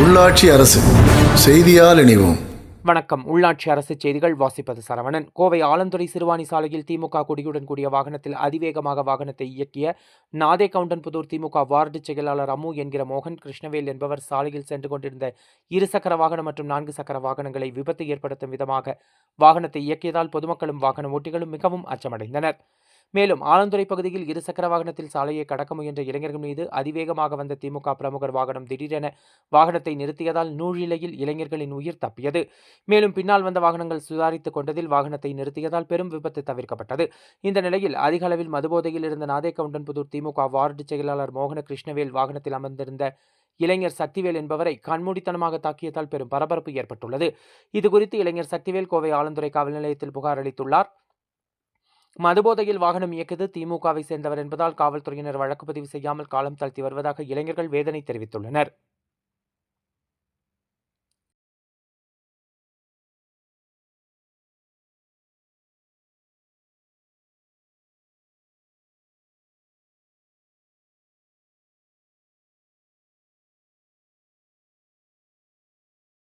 உள்ளாட்சி அரசு செய்தியால் இணைவோம். வணக்கம். உள்ளாட்சி அரசு செய்திகள் வாசிப்பது சரவணன். கோவை ஆலந்துறை சிறுவாணி சாலையில் திமுக கொடியுடன் கூடிய வாகனத்தில் அதிவேகமாக வாகனத்தை இயக்கிய நாதே கவுண்டன்புதூர் திமுக வார்டு செயலாளர் அம்மு என்கிற மோகன் கிருஷ்ணவேல் என்பவர் சாலையில் சென்று கொண்டிருந்த இருசக்கர வாகனம் மற்றும் நான்கு சக்கர வாகனங்களை விபத்து ஏற்படுத்தும் விதமாக வாகனத்தை இயக்கியதால் பொதுமக்களும் வாகன ஓட்டிகளும் மிகவும் அச்சமடைந்தனர். மேலும் ஆலந்துறை பகுதியில் இருசக்கர வாகனத்தில் சாலையை கடக்க முயன்ற இளைஞர்கள் மீது அதிவேகமாக வந்த திமுக பிரமுகர் வாகனம் திடீரென வாகனத்தை நிறுத்தியதால் நூழிலையில் இளைஞர்களின் உயிர் தப்பியது. மேலும் பின்னால் வந்த வாகனங்கள் சுதாரித்துக் கொண்டதில் வாகனத்தை நிறுத்தியதால் பெரும் விபத்து தவிர்க்கப்பட்டது. இந்த நிலையில் அதிக அளவில் மதுபோதையில் இருந்த நாதே கவுண்டன்புதூர் திமுக வார்டு செயலாளர் மோகன கிருஷ்ணவேல் வாகனத்தில் அமர்ந்திருந்த இளைஞர் சக்திவேல் என்பவரை கண்மூடித்தனமாக தாக்கியதால் பெரும் பரபரப்பு ஏற்பட்டுள்ளது. இதுகுறித்து இளைஞர் சக்திவேல் கோவை ஆலந்துறை காவல் நிலையத்தில் புகார் அளித்துள்ளார். மதுபோதையில் வாகனம் இயக்கியது திமுகவை சேர்ந்தவர் என்பதால் காவல்துறையினர் வழக்கு பதிவு செய்யாமல் காலம் தாழ்த்தி வருவதாக இளைஞர்கள் வேதனை தெரிவித்துள்ளனர்.